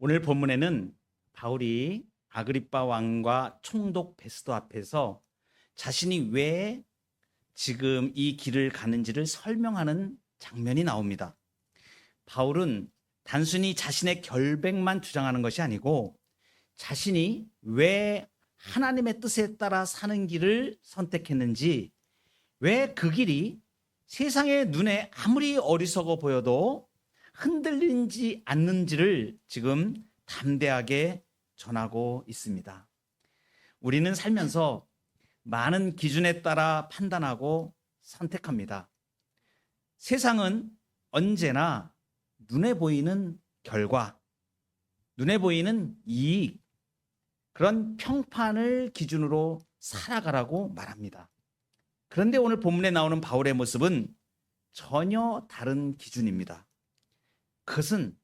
오늘 본문에는 바울이 아그리빠 왕과 총독 베스도 앞에서 자신이 왜 지금 이 길을 가는지를 설명하는 장면이 나옵니다. 바울은 단순히 자신의 결백만 주장하는 것이 아니고 자신이 왜 하나님의 뜻에 따라 사는 길을 선택했는지, 왜 그 길이 세상의 눈에 아무리 어리석어 보여도 흔들리지 않는지를 지금 담대하게 전하고 있습니다. 우리는 살면서 많은 기준에 따라 판단하고 선택합니다. 세상은 언제나 눈에 보이는 결과, 눈에 보이는 이익, 그런 평판을 기준으로 살아가라고 말합니다. 그런데 오늘 본문에 나오는 바울의 모습은 전혀 다른 기준입니다. 그것은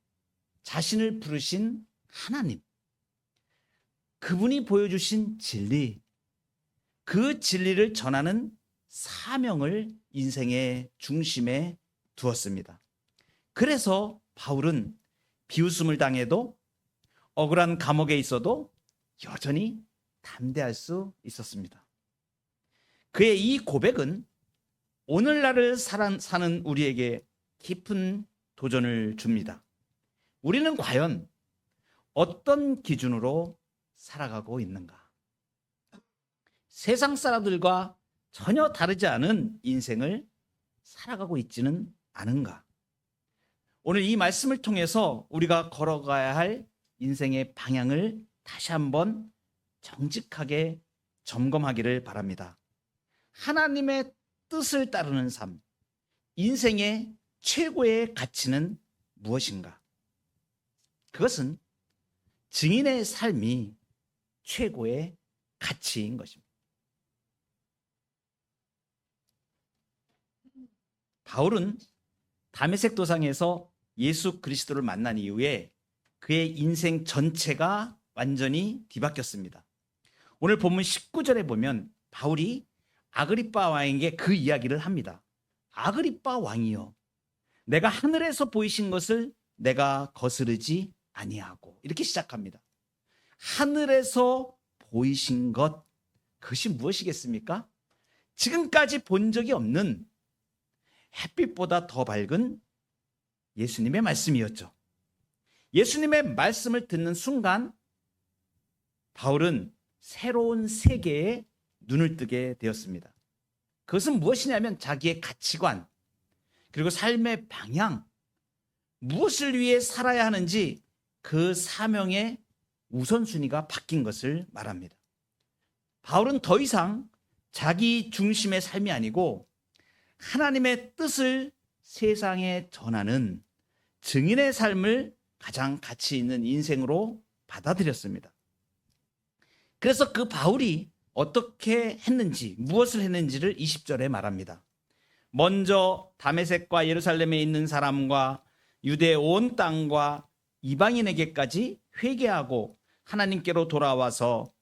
자신을 부르신 하나님, 그분이 보여주신 진리, 그 진리를 전하는 사명을 인생의 중심에 두었습니다. 그래서 바울은 비웃음을 당해도 억울한 감옥에 있어도 여전히 담대할 수 있었습니다. 그의 이 고백은 오늘날을 사는 우리에게 깊은 도전을 줍니다. 우리는 과연 어떤 기준으로 살아가고 있는가? 세상 사람들과 전혀 다르지 않은 인생을 살아가고 있지는 않은가? 오늘 이 말씀을 통해서 우리가 걸어가야 할 인생의 방향을 다시 한번 정직하게 점검하기를 바랍니다. 하나님의 뜻을 따르는 삶, 인생의 최고의 가치는 무엇인가? 그것은 증인의 삶이 최고의 가치인 것입니다. 바울은 다메섹 도상에서 예수 그리스도를 만난 이후에 그의 인생 전체가 완전히 뒤바뀌었습니다. 오늘 본문 19절에 보면 바울이 아그리빠 왕에게 그 이야기를 합니다. 아그리빠 왕이여, 내가 하늘에서 보이신 것을 내가 거스르지 아니하고 이렇게 시작합니다. 하늘에서 보이신 것 그것이 무엇이겠습니까? 지금까지 본 적이 없는 햇빛보다 더 밝은 예수님의 말씀이었죠. 예수님의 말씀을 듣는 순간 바울은 새로운 세계에 눈을 뜨게 되었습니다. 그것은 무엇이냐면 자기의 가치관, 그리고 삶의 방향, 무엇을 위해 살아야 하는지 그 사명의 우선순위가 바뀐 것을 말합니다. 바울은 더 이상 자기 중심의 삶이 아니고 하나님의 뜻을 세상에 전하는 증인의 삶을 가장 가치 있는 인생으로 받아들였습니다. 그래서 그 바울이 어떻게 했는지, 무엇을 했는지를 20절에 말합니다. 먼저 다메섹과 예루살렘에 있는 사람과 유대 온 땅과 이방인에게까지 회개하고 하나님께로 돌아와서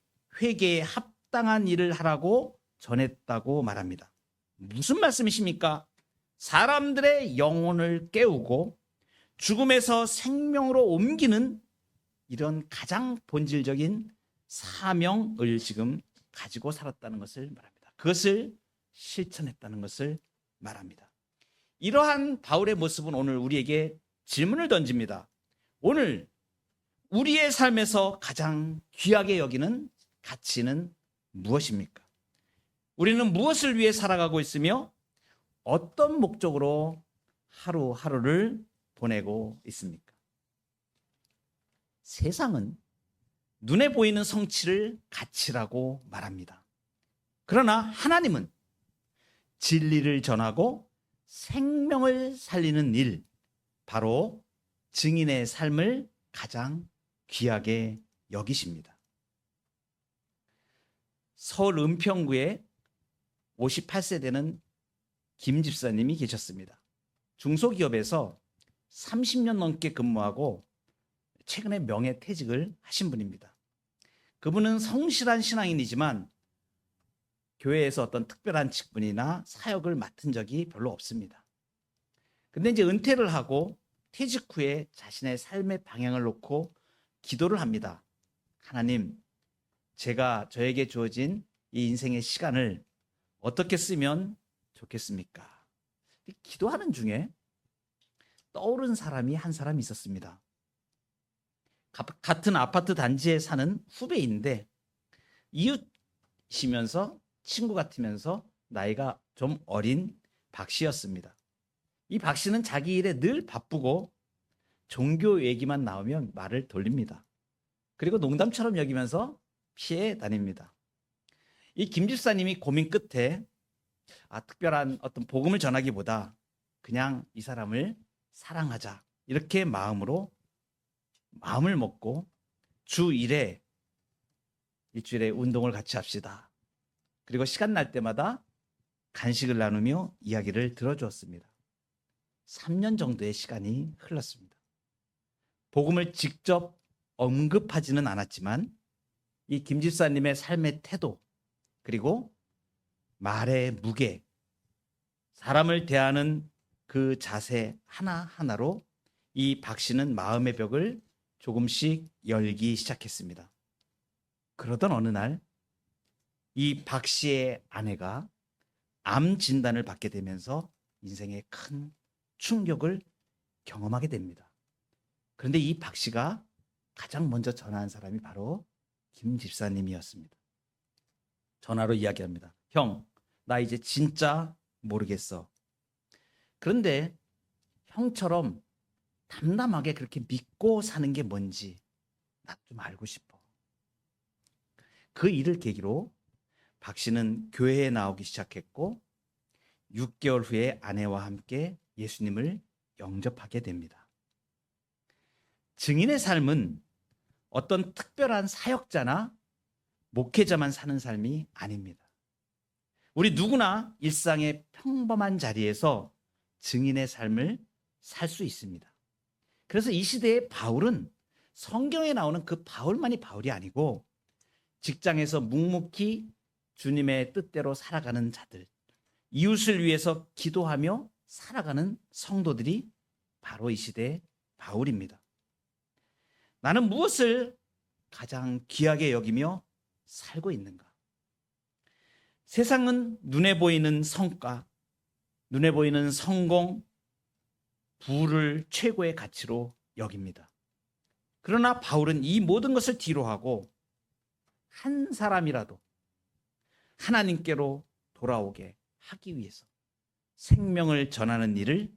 회개에 합당한 일을 하라고 전했다고 말합니다. 무슨 말씀이십니까? 사람들의 영혼을 깨우고 죽음에서 생명으로 옮기는 이런 가장 본질적인 사명을 지금 가지고 살았다는 것을 말합니다. 그것을 실천했다는 것을 말합니다. 이러한 바울의 모습은 오늘 우리에게 질문을 던집니다. 오늘 우리의 삶에서 가장 귀하게 여기는 가치는 무엇입니까? 우리는 무엇을 위해 살아가고 있으며 어떤 목적으로 하루하루를 보내고 있습니까? 세상은 눈에 보이는 성취를 가치라고 말합니다. 그러나 하나님은 진리를 전하고 생명을 살리는 일, 바로 증인의 삶을 가장 귀하게 여기십니다. 서울 은평구에 58세 되는 김 집사님이 계셨습니다. 중소기업에서 30년 넘게 근무하고 최근에 명예퇴직을 하신 분입니다. 그분은 성실한 신앙인이지만 교회에서 어떤 특별한 직분이나 사역을 맡은 적이 별로 없습니다. 근데 이제 은퇴를 하고 퇴직 후에 자신의 삶의 방향을 놓고 기도를 합니다. 하나님, 제가 저에게 주어진 이 인생의 시간을 어떻게 쓰면 좋겠습니까? 기도하는 중에 떠오른 사람이 한 사람 있었습니다. 가- 같은 아파트 단지에 사는 후배인데 이웃이면서 친구 같으면서 나이가 좀 어린 박 씨였습니다. 이 박 씨는 자기 일에 늘 바쁘고 종교 얘기만 나오면 말을 돌립니다. 그리고 농담처럼 여기면서 피해 다닙니다. 이 김 집사님이 고민 끝에 아, 특별한 어떤 복음을 전하기보다 그냥 이 사람을 사랑하자. 이렇게 마음으로 마음을 먹고 주 1회 일주일에 운동을 같이 합시다. 그리고 시간 날 때마다 간식을 나누며 이야기를 들어주었습니다. 3년 정도의 시간이 흘렀습니다. 복음을 직접 언급하지는 않았지만 이 김집사님의 삶의 태도 그리고 말의 무게 사람을 대하는 그 자세 하나하나로 이 박 씨는 마음의 벽을 조금씩 열기 시작했습니다. 그러던 어느 날 이 박 씨의 아내가 암 진단을 받게 되면서 인생에 큰 충격을 경험하게 됩니다. 그런데 이 박 씨가 가장 먼저 전화한 사람이 바로 김 집사님이었습니다. 전화로 이야기합니다. 형, 나 이제 진짜 모르겠어. 그런데 형처럼 담담하게 그렇게 믿고 사는 게 뭔지 나 좀 알고 싶어. 그 일을 계기로 박 씨는 교회에 나오기 시작했고 6개월 후에 아내와 함께 예수님을 영접하게 됩니다. 증인의 삶은 어떤 특별한 사역자나 목회자만 사는 삶이 아닙니다. 우리 누구나 일상의 평범한 자리에서 증인의 삶을 살 수 있습니다. 그래서 이 시대의 바울은 성경에 나오는 그 바울만이 바울이 아니고 직장에서 묵묵히 주님의 뜻대로 살아가는 자들, 이웃을 위해서 기도하며 살아가는 성도들이 바로 이 시대의 바울입니다. 나는 무엇을 가장 귀하게 여기며 살고 있는가? 세상은 눈에 보이는 성과, 눈에 보이는 성공, 부를 최고의 가치로 여깁니다. 그러나 바울은 이 모든 것을 뒤로하고 한 사람이라도 하나님께로 돌아오게 하기 위해서 생명을 전하는 일을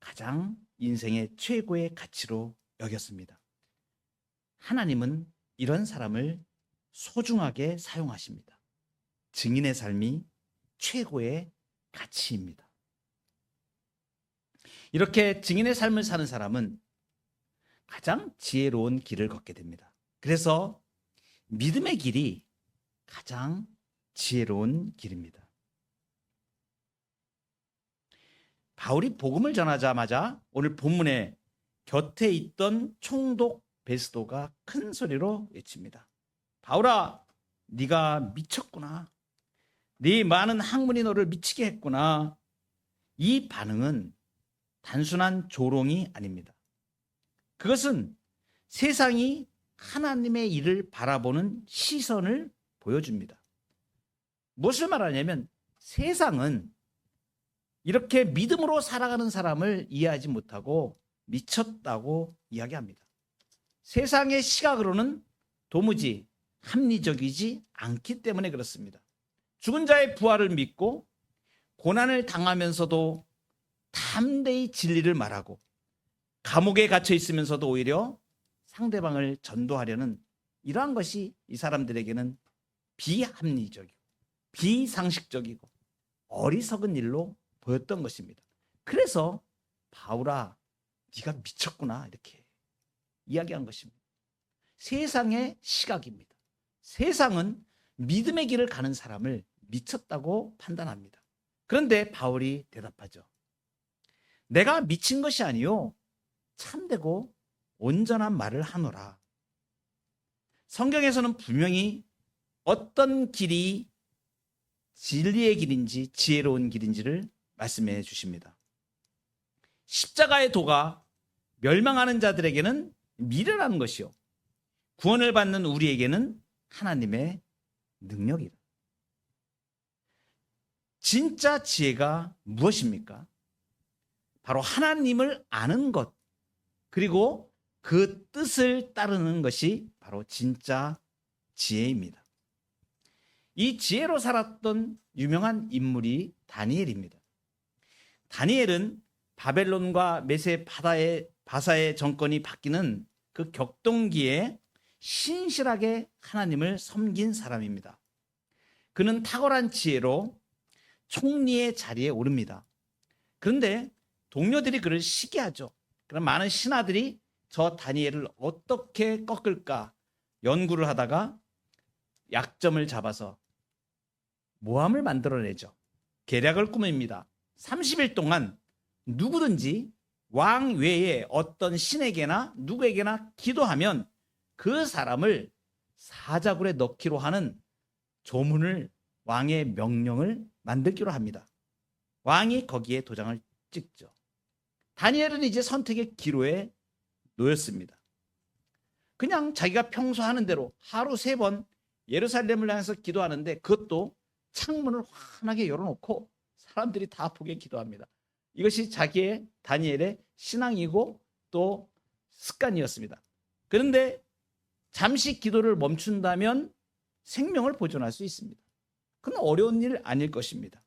가장 인생의 최고의 가치로 여겼습니다. 하나님은 이런 사람을 소중하게 사용하십니다. 증인의 삶이 최고의 가치입니다. 이렇게 증인의 삶을 사는 사람은 가장 지혜로운 길을 걷게 됩니다. 그래서 믿음의 길이 가장 지혜로운 길입니다. 바울이 복음을 전하자마자 오늘 본문에 곁에 있던 총독 베스도가 큰 소리로 외칩니다. 바울아, 네가 미쳤구나. 네 많은 학문이 너를 미치게 했구나. 이 반응은 단순한 조롱이 아닙니다. 그것은 세상이 하나님의 일을 바라보는 시선을 보여줍니다. 무엇을 말하냐면 세상은 이렇게 믿음으로 살아가는 사람을 이해하지 못하고 미쳤다고 이야기합니다. 세상의 시각으로는 도무지 합리적이지 않기 때문에 그렇습니다. 죽은 자의 부활을 믿고 고난을 당하면서도 담대히 진리를 말하고 감옥에 갇혀 있으면서도 오히려 상대방을 전도하려는 이러한 것이 이 사람들에게는 비합리적이고 비상식적이고 어리석은 일로 보였던 것입니다. 그래서 바울아 네가 미쳤구나 이렇게 이야기한 것입니다. 세상의 시각입니다. 세상은 믿음의 길을 가는 사람을 미쳤다고 판단합니다. 그런데 바울이 대답하죠. 내가 미친 것이 아니요 참되고 온전한 말을 하노라. 성경에서는 분명히 어떤 길이 진리의 길인지 지혜로운 길인지를 말씀해 주십니다. 십자가의 도가 멸망하는 자들에게는 미래라는 것이요. 구원을 받는 우리에게는 하나님의 능력이다. 진짜 지혜가 무엇입니까? 바로 하나님을 아는 것, 그리고 그 뜻을 따르는 것이 바로 진짜 지혜입니다. 이 지혜로 살았던 유명한 인물이 다니엘입니다. 다니엘은 바벨론과 메세 바다의 바사의 정권이 바뀌는 그 격동기에 신실하게 하나님을 섬긴 사람입니다. 그는 탁월한 지혜로 총리의 자리에 오릅니다. 그런데 동료들이 그를 시기하죠. 그럼 많은 신하들이 저 다니엘을 어떻게 꺾을까 연구를 하다가 약점을 잡아서 모함을 만들어내죠. 계략을 꾸밉니다. 30일 동안 누구든지 왕 외에 어떤 신에게나 누구에게나 기도하면 그 사람을 사자굴에 넣기로 하는 조문을 왕의 명령을 만들기로 합니다. 왕이 거기에 도장을 찍죠. 다니엘은 이제 선택의 기로에 놓였습니다. 그냥 자기가 평소 하는 대로 하루 세 번 예루살렘을 향해서 기도하는데 그것도 창문을 환하게 열어놓고 사람들이 다 보게 기도합니다. 이것이 자기의 다니엘의 신앙이고 또 습관이었습니다. 그런데 잠시 기도를 멈춘다면 생명을 보존할 수 있습니다. 그건 어려운 일 아닐 것입니다.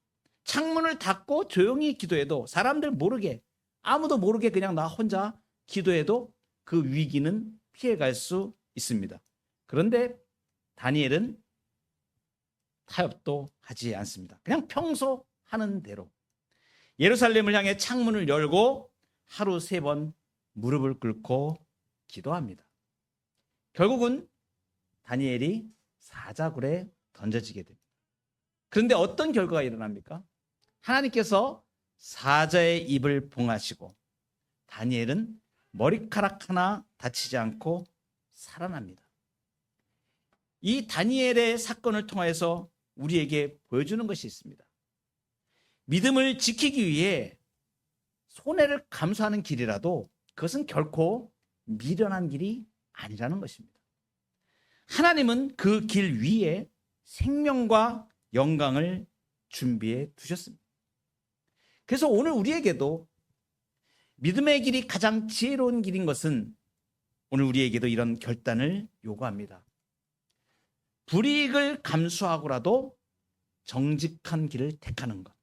창문을 닫고 조용히 기도해도 사람들 모르게 아무도 모르게 그냥 나 혼자 기도해도 그 위기는 피해갈 수 있습니다. 그런데 다니엘은 타협도 하지 않습니다. 그냥 평소 하는 대로 예루살렘을 향해 창문을 열고 하루 세 번 무릎을 꿇고 기도합니다. 결국은 다니엘이 사자굴에 던져지게 됩니다. 그런데 어떤 결과가 일어납니까? 하나님께서 사자의 입을 봉하시고 다니엘은 머리카락 하나 다치지 않고 살아납니다. 이 다니엘의 사건을 통해서 우리에게 보여주는 것이 있습니다. 믿음을 지키기 위해 손해를 감수하는 길이라도 그것은 결코 미련한 길이 아니라는 것입니다. 하나님은 그 길 위에 생명과 영광을 준비해 두셨습니다. 그래서 오늘 우리에게도 믿음의 길이 가장 지혜로운 길인 것은 오늘 우리에게도 이런 결단을 요구합니다. 불이익을 감수하고라도 정직한 길을 택하는 것.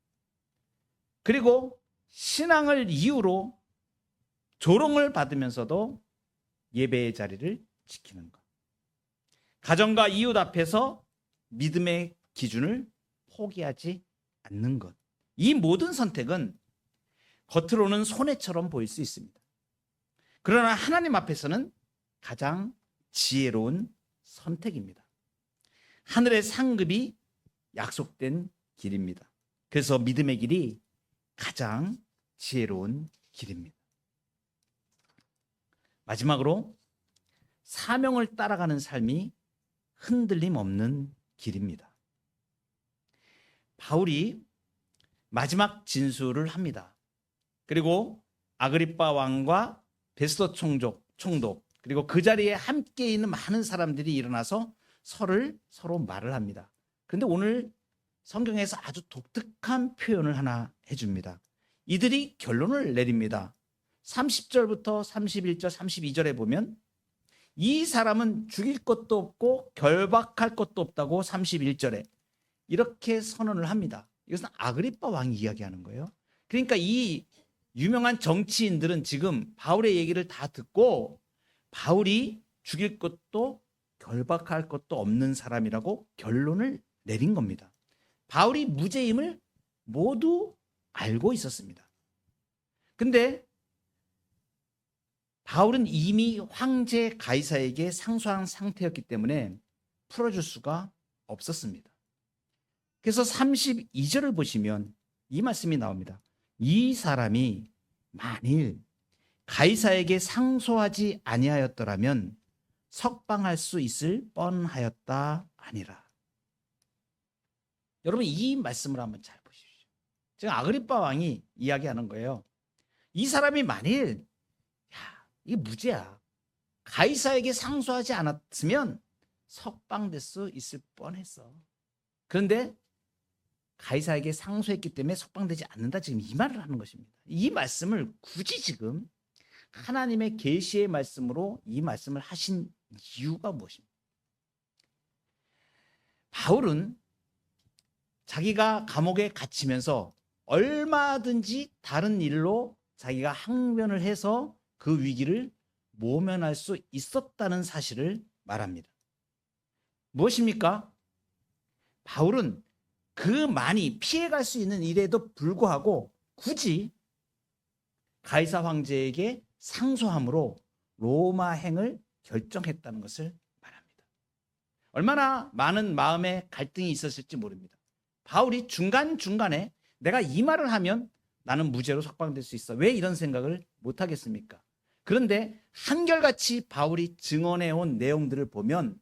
그리고 신앙을 이유로 조롱을 받으면서도 예배의 자리를 지키는 것. 가정과 이웃 앞에서 믿음의 기준을 포기하지 않는 것. 이 모든 선택은 겉으로는 손해처럼 보일 수 있습니다. 그러나 하나님 앞에서는 가장 지혜로운 선택입니다. 하늘의 상급이 약속된 길입니다. 그래서 믿음의 길이 가장 지혜로운 길입니다. 마지막으로 사명을 따라가는 삶이 흔들림 없는 길입니다. 바울이 마지막 진술을 합니다. 그리고 아그리빠 왕과 베스도 총독, 총독 그리고 그 자리에 함께 있는 많은 사람들이 일어나서 서를 서로 말을 합니다. 그런데 오늘 성경에서 아주 독특한 표현을 하나 해줍니다. 이들이 결론을 내립니다. 30절부터 31절, 32절에 보면 이 사람은 죽일 것도 없고 결박할 것도 없다고 31절에 이렇게 선언을 합니다. 이것은 아그리빠 왕이 이야기하는 거예요. 그러니까 이 유명한 정치인들은 지금 바울의 얘기를 다 듣고 바울이 죽일 것도 결박할 것도 없는 사람이라고 결론을 내린 겁니다. 바울이 무죄임을 모두 알고 있었습니다. 근데 바울은 이미 황제 가이사에게 상소한 상태였기 때문에 풀어줄 수가 없었습니다. 그래서 32절을 보시면 이 말씀이 나옵니다. 이 사람이 만일 가이사에게 상소하지 아니하였더라면 석방할 수 있을 뻔하였다 아니라. 여러분 이 말씀을 한번 잘 보십시오. 지금 아그리빠 왕이 이야기하는 거예요. 이 사람이 만일 야, 이게 무죄야. 가이사에게 상소하지 않았으면 석방될 수 있을 뻔했어. 그런데 가이사에게 상소했기 때문에 석방되지 않는다 지금 이 말을 하는 것입니다. 이 말씀을 굳이 지금 하나님의 계시의 말씀으로 이 말씀을 하신 이유가 무엇입니까? 바울은 자기가 감옥에 갇히면서 얼마든지 다른 일로 자기가 항변을 해서 그 위기를 모면할 수 있었다는 사실을 말합니다. 무엇입니까? 바울은 그 많이 피해갈 수 있는 일에도 불구하고 굳이 가이사 황제에게 상소함으로 로마 행을 결정했다는 것을 말합니다. 얼마나 많은 마음의 갈등이 있었을지 모릅니다. 바울이 중간중간에 내가 이 말을 하면 나는 무죄로 석방될 수 있어. 왜 이런 생각을 못 하겠습니까? 그런데 한결같이 바울이 증언해 온 내용들을 보면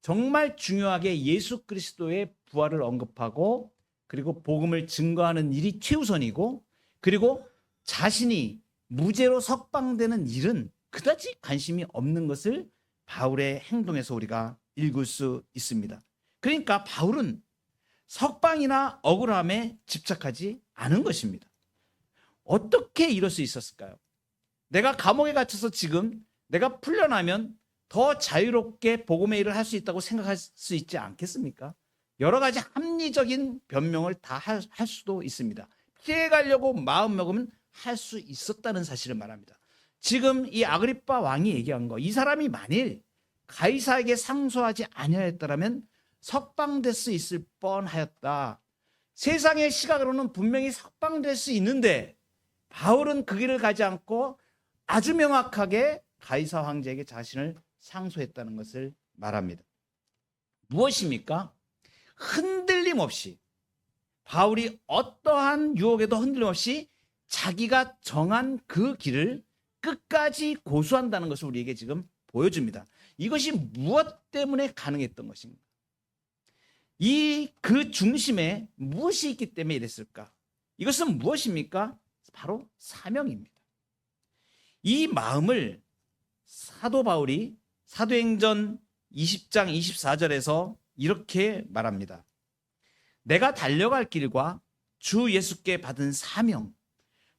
정말 중요하게 예수 그리스도의 부활을 언급하고 그리고 복음을 증거하는 일이 최우선이고 그리고 자신이 무죄로 석방되는 일은 그다지 관심이 없는 것을 바울의 행동에서 우리가 읽을 수 있습니다. 그러니까 바울은 석방이나 억울함에 집착하지 않은 것입니다. 어떻게 이럴 수 있었을까요? 내가 감옥에 갇혀서 지금 내가 풀려나면 더 자유롭게 복음의 일을 할 수 있다고 생각할 수 있지 않겠습니까? 여러 가지 합리적인 변명을 다 할 수도 있습니다. 피해 가려고 마음 먹으면 할 수 있었다는 사실을 말합니다. 지금 이 아그리파 왕이 얘기한 거, 이 사람이 만일 가이사에게 상소하지 아니하였더라면 석방될 수 있을 뻔하였다. 세상의 시각으로는 분명히 석방될 수 있는데 바울은 그 길을 가지 않고 아주 명확하게 가이사 황제에게 자신을 상소했다는 것을 말합니다. 무엇입니까? 흔들림 없이 바울이 어떠한 유혹에도 흔들림 없이 자기가 정한 그 길을 끝까지 고수한다는 것을 우리에게 지금 보여줍니다. 이것이 무엇 때문에 가능했던 것인가? 이 그 중심에 무엇이 있기 때문에 이랬을까? 이것은 무엇입니까? 바로 사명입니다. 이 마음을 사도 바울이 사도행전 20장 24절에서 이렇게 말합니다. 내가 달려갈 길과 주 예수께 받은 사명,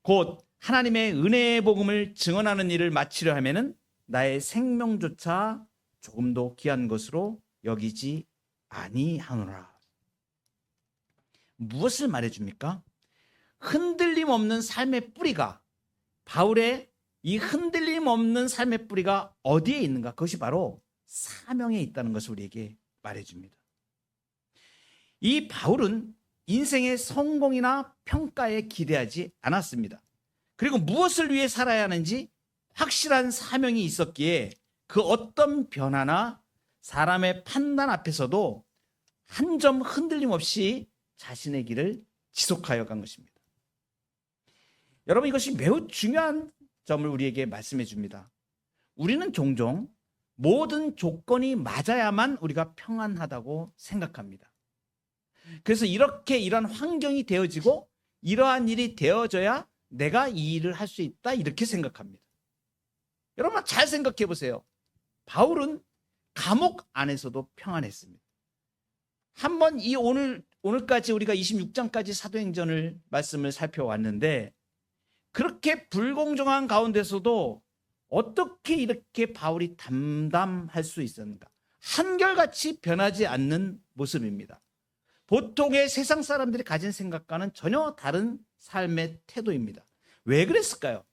곧 하나님의 은혜의 복음을 증언하는 일을 마치려 하면은 나의 생명조차 조금도 귀한 것으로 여기지 아니하노라. 무엇을 말해 줍니까? 흔들림 없는 삶의 뿌리가 바울의 이 흔들림 없는 삶의 뿌리가 어디에 있는가? 그것이 바로 사명에 있다는 것을 우리에게 말해 줍니다. 이 바울은 인생의 성공이나 평가에 기대하지 않았습니다. 그리고 무엇을 위해 살아야 하는지 확실한 사명이 있었기에 그 어떤 변화나 사람의 판단 앞에서도 한 점 흔들림 없이 자신의 길을 지속하여 간 것입니다. 여러분 이것이 매우 중요한 점을 우리에게 말씀해 줍니다. 우리는 종종 모든 조건이 맞아야만 우리가 평안하다고 생각합니다. 그래서 이렇게 이런 환경이 되어지고 이러한 일이 되어져야 내가 이 일을 할 수 있다 이렇게 생각합니다. 여러분 잘 생각해 보세요. 바울은 감옥 안에서도 평안했습니다. 한번 이 오늘 오늘까지 우리가 26장까지 사도행전을 말씀을 살펴왔는데 그렇게 불공정한 가운데서도 어떻게 이렇게 바울이 담담할 수 있었는가? 한결같이 변하지 않는 모습입니다. 보통의 세상 사람들이 가진 생각과는 전혀 다른 삶의 태도입니다. 왜 그랬을까요?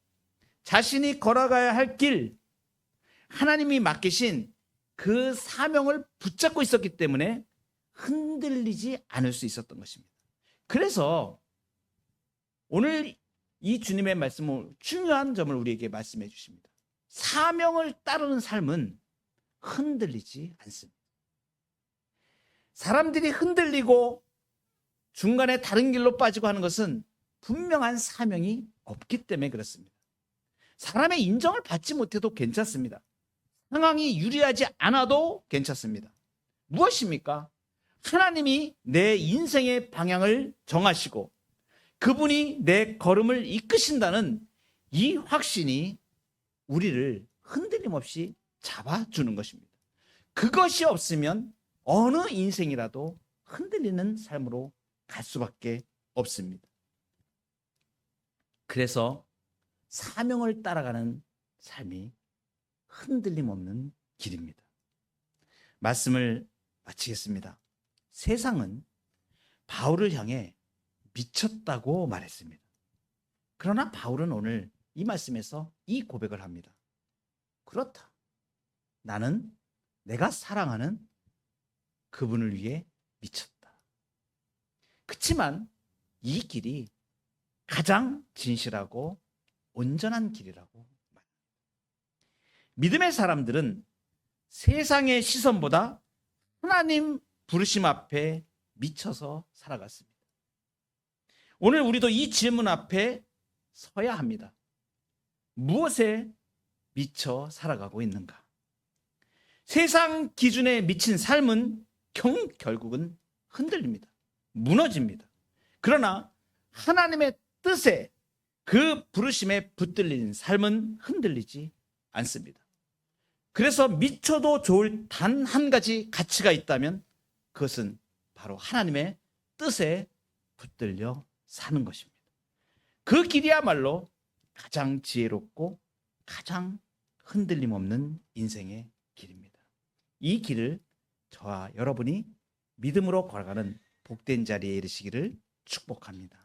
자신이 걸어가야 할 길, 하나님이 맡기신 그 사명을 붙잡고 있었기 때문에 흔들리지 않을 수 있었던 것입니다. 그래서 오늘 이 주님의 말씀은 중요한 점을 우리에게 말씀해 주십니다. 사명을 따르는 삶은 흔들리지 않습니다. 사람들이 흔들리고 중간에 다른 길로 빠지고 하는 것은 분명한 사명이 없기 때문에 그렇습니다. 사람의 인정을 받지 못해도 괜찮습니다. 상황이 유리하지 않아도 괜찮습니다. 무엇입니까? 하나님이 내 인생의 방향을 정하시고 그분이 내 걸음을 이끄신다는 이 확신이 우리를 흔들림 없이 잡아주는 것입니다. 그것이 없으면 어느 인생이라도 흔들리는 삶으로 갈 수밖에 없습니다. 그래서 사명을 따라가는 삶이 흔들림 없는 길입니다. 말씀을 마치겠습니다. 세상은 바울을 향해 미쳤다고 말했습니다. 그러나 바울은 오늘 이 말씀에서 이 고백을 합니다. 그렇다. 나는 내가 사랑하는 그분을 위해 미쳤다. 그렇지만 이 길이 가장 진실하고 온전한 길이라고. 믿음의 사람들은 세상의 시선보다 하나님 부르심 앞에 미쳐서 살아갔습니다. 오늘 우리도 이 질문 앞에 서야 합니다. 무엇에 미쳐 살아가고 있는가? 세상 기준에 미친 삶은 경, 결국은 흔들립니다. 무너집니다. 그러나 하나님의 뜻에 그 부르심에 붙들린 삶은 흔들리지 않습니다. 그래서 미쳐도 좋을 단 한 가지 가치가 있다면 그것은 바로 하나님의 뜻에 붙들려 사는 것입니다. 그 길이야말로 가장 지혜롭고 가장 흔들림 없는 인생의 길입니다. 이 길을 저와 여러분이 믿음으로 걸어가는 복된 자리에 이르시기를 축복합니다.